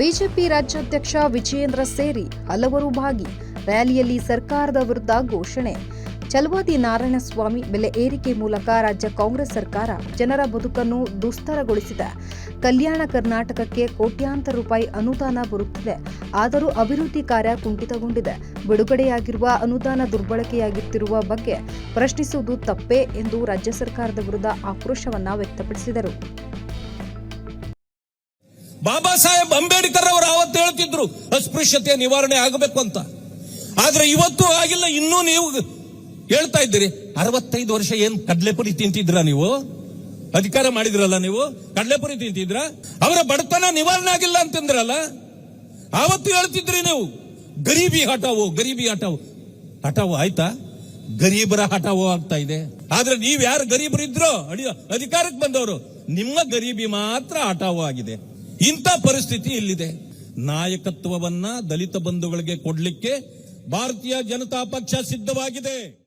BJP ರಾಜ್ಯಾಧ್ಯಕ್ಷ ವಿಜಯೇಂದ್ರ ಸೇರಿ ಹಲವರು ಭಾಗಿ. ರ್ಯಾಲಿಯಲ್ಲಿ ಸರ್ಕಾರದ ವಿರುದ್ಧ ಘೋಷಣೆ. ಚಲವಾದಿ ನಾರಾಯಣಸ್ವಾಮಿ ಬೆಲೆ ಏರಿಕೆ ಮೂಲಕ ರಾಜ್ಯ ಕಾಂಗ್ರೆಸ್ ಸರ್ಕಾರ ಜನರ ಬದುಕನ್ನು ದುಸ್ತರಗೊಳಿಸಿದೆ. ಕಲ್ಯಾಣ ಕರ್ನಾಟಕಕ್ಕೆ ಕೋಟ್ಯಾಂತರ ರೂಪಾಯಿ ಅನುದಾನ ಬರುತ್ತಿದೆ. ಆದರೂ ಅಭಿವೃದ್ಧಿ ಕಾರ್ಯ ಕುಂಠಿತಗೊಂಡಿದೆ. ಬಿಡುಗಡೆಯಾಗಿರುವ ಅನುದಾನ ದುರ್ಬಳಕೆಯಾಗುತ್ತಿರುವ ಬಗ್ಗೆ ಪ್ರಶ್ನಿಸುವುದು ತಪ್ಪೇ ಎಂದು ರಾಜ್ಯ ಸರ್ಕಾರದ ವಿರುದ್ಧ ಆಕ್ರೋಶವನ್ನ ವ್ಯಕ್ತಪಡಿಸಿದರು. ಬಾಬಾ ಸಾಹೇಬ್ ಅಂಬೇಡ್ಕರ್ ಅವರು ಅವತ್ತು ಹೇಳ್ತಿದ್ರು, ಅಸ್ಪೃಶ್ಯತೆ ನಿವಾರಣೆ ಆಗಬೇಕು ಅಂತ. ಆದ್ರೆ ಇವತ್ತು ಆಗಿಲ್ಲ, ಇನ್ನೂ ನೀವು ಹೇಳ್ತಾ ಇದ್ದೀರಿ, ಅರವತ್ತೈದು ವರ್ಷ ಏನ್ ಕಡ್ಲೆಪುರಿ ತಿಂತಿದ್ರ ನೀವು? ಅಧಿಕಾರ ಮಾಡಿದ್ರಲ್ಲ ನೀವು? ಕಡ್ಲೆಪುರಿ ತಿಂತಿದ್ರ? ಅವರ ಬಡತನ ನಿವಾರಣೆ ಆಗಿಲ್ಲ ಅಂತಂದ್ರಲ್ಲ? ಆವತ್ತು ಹೇಳ್ತಿದ್ರಿ ನೀವು, ಗರೀಬಿ ಹಠಾವು ಗರೀಬಿ ಹಠಾವು. ಹಠಾವು ಆಯ್ತಾ? ಗರೀಬರ ಹಠಾವು ಆಗ್ತಾ ಇದೆ. ಆದ್ರೆ ನೀವ್ ಯಾರು ಗರೀಬರಿದ್ರೋ, ಅಡಿಯೋ, ಅಧಿಕಾರಕ್ಕೆ ಬಂದವರು, ನಿಮ್ಮ ಗರೀಬಿ ಮಾತ್ರ ಹಠಾವು ಆಗಿದೆ. ಇಂಥ ಪರಿಸ್ಥಿತಿ ಇಲ್ಲಿದೆ. ನಾಯಕತ್ವವನ್ನ ದಲಿತ ಬಂಧುಗಳಿಗೆ ಕೊಡ್ಲಿಕ್ಕೆ ಭಾರತೀಯ ಜನತಾ ಪಕ್ಷ ಸಿದ್ಧವಾಗಿದೆ.